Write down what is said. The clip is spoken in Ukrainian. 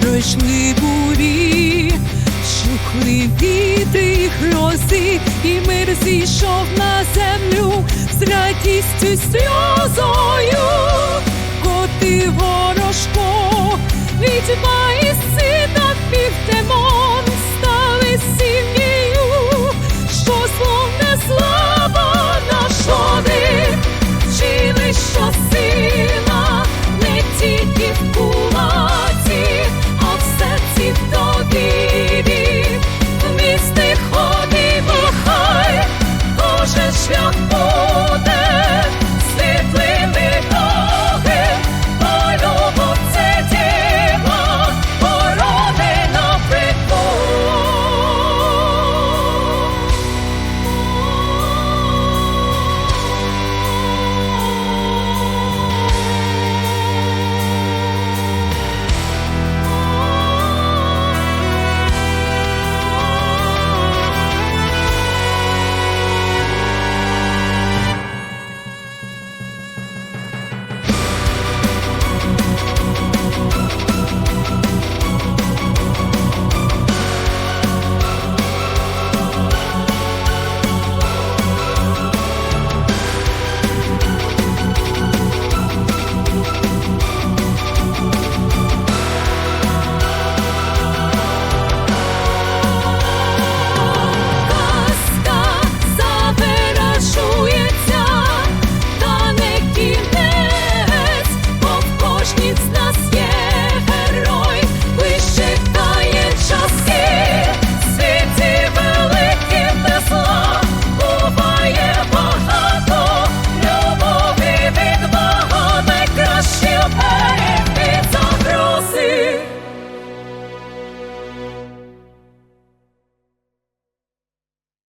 пройшли бурі, шухли вітри й грози, і мир зійшов на землю з радістю сльозом.